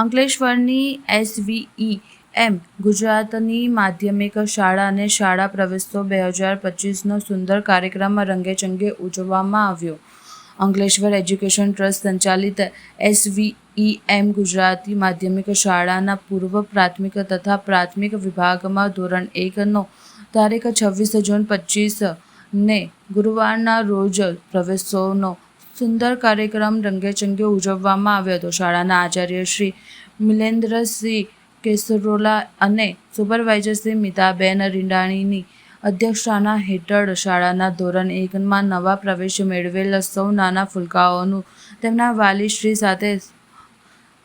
અંકલેશ્વરની એસવીઈ એમ ગુજરાતની માધ્યમિક શાળા અને શાળા પ્રવેશોત્સવ બે હજાર પચીસનો સુંદર કાર્યક્રમ રંગેચંગે ઉજવવામાં આવ્યો. અંકલેશ્વર એજ્યુકેશન ટ્રસ્ટ સંચાલિત એસવીઈ એમ ગુજરાતી માધ્યમિક શાળાના પૂર્વ પ્રાથમિક તથા પ્રાથમિક વિભાગમાં ધોરણ એકનો તારીખ છવ્વીસ જૂન પચીસ ને ગુરુવારના રોજ પ્રવેશોત્સવનો સુંદર કાર્યક્રમ રંગેચંગે ઉજવવામાં આવ્યો હતો. શાળાના આચાર્ય શ્રી મિલેન્દ્રસિંહ કેસરોલા અને સુપરવાઇઝર મિતાબેન રીંડાણીની અધ્યક્ષતાના હેઠળ શાળાના ધોરણ એકમાં નવા પ્રવેશ મેળવેલ સૌ નાના ફુલકાઓનું તેમના વાલીશ્રી સાથે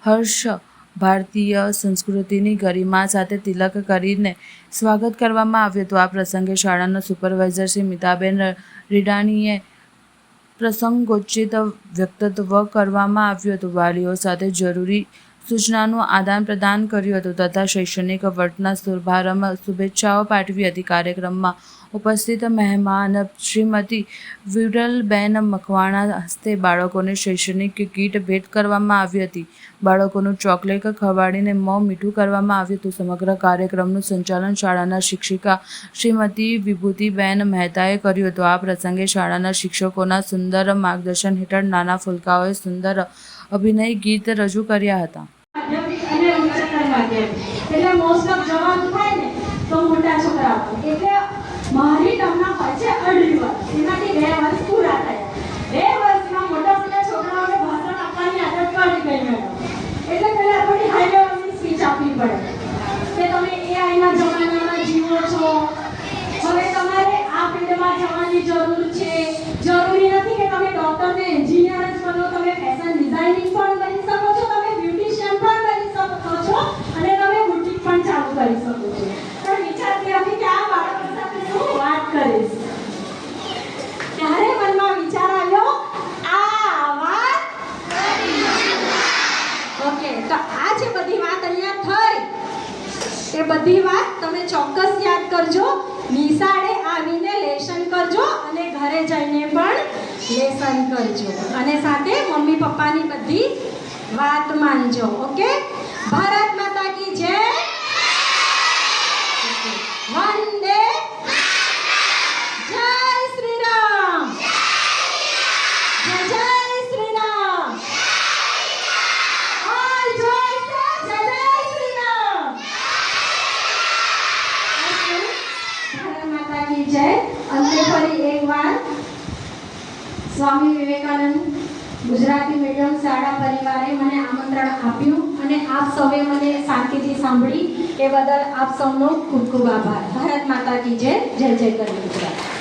હર્ષ ભારતીય સંસ્કૃતિની ગરિમા સાથે તિલક કરીને સ્વાગત કરવામાં આવ્યું હતું. આ પ્રસંગે શાળાના સુપરવાઇઝર શ્રી મિતાબેન રીડાણીએ પ્રસંગોચિત વ્યક્તત્વ કરવામાં આવ્યું હતું. વાલીઓ સાથે જરૂરી સૂચનાનું આદાન પ્રદાન કર્યું હતું તથા શૈક્ષણિક વર્ષના શુભારંભ શુભેચ્છાઓ પાઠવી હતી. કાર્યક્રમમાં ઉપસ્થિત મહેમાન શ્રીમતી વિરલબેન મકવાણા હસ્તે બાળકોને શૈક્ષણિક કીટ ભેટ કરવામાં આવી હતી. બાળકોનું ચોકલેટ ખવાડીને મોં મીઠું કરવામાં આવ્યું હતું. સમગ્ર કાર્યક્રમનું સંચાલન શાળાના શિક્ષિકા શ્રીમતી વિભૂતિબેન મહેતાએ કર્યું હતું. આ પ્રસંગે શાળાના શિક્ષકોના સુંદર માર્ગદર્શન હેઠળ નાના ફુલકાઓએ સુંદર અભિનય ગીત રજૂ કર્યા હતા. માધ્યમિક એટલે મોસ્ટ ઓફ જવાનું થાય ને, તો મોટા છોકરાઓ એટલે મારી ટર્મના હોય છે અઢી વર્ષ. એનાથી બે વર્ષ પૂરા થયા. બે વર્ષમાં મોટા મોટા છોકરાઓને ભાષણ આપવાની આદત પડી ગઈ મેડમ. એટલે પહેલા આપણે હાઈ લેવલની સ્પીચ આપવી પડે. કે તમે એઆઈના જમાનામાં જીવો છો. હવે તમારે આ ફિલ્ડમાં જવાની જરૂર છે. જરૂરી નથી કે તમે ડોક્ટર ને એન્જિનિયર જ બનો, તમે ફેશન ડિઝાઇનિંગ પણ બની શકો છો તમે બ્યુટિશિયન પણ બની શકો છો અને તમે બુટીક પણ ચાલુ કરી શકો છો પણ વિચારતી હતી કે આ બાળકો સાથે શું વાત કરીશ ત્યારે મનમાં વિચાર આવ્યો આ વાત ઓકે આ જે બધી વાત અહીંયા થઈ, એ બધી વાત તમે ચોક્કસ યાદ કરજો. નિશાળે આવીને લેસન કરજો અને ઘરે જઈને પણ લેસન કરજો. અને સાથે મમ્મી પપ્પાની બધી વાત માનજો, ઓકે? માતા કી જય. અંતે ફરી એકવાર સ્વામી વિવેકાનંદ ગુજરાતી મીડિયમ શાળા પરિવારે મને આમંત્રણ આપ્યું અને આપ સૌએ મને શાંતિથી સાંભળી. એ બદલ આપ સૌનો ખૂબ ખૂબ આભાર. ભારત માતા કી જય. જય જય કરી ગુજરાત.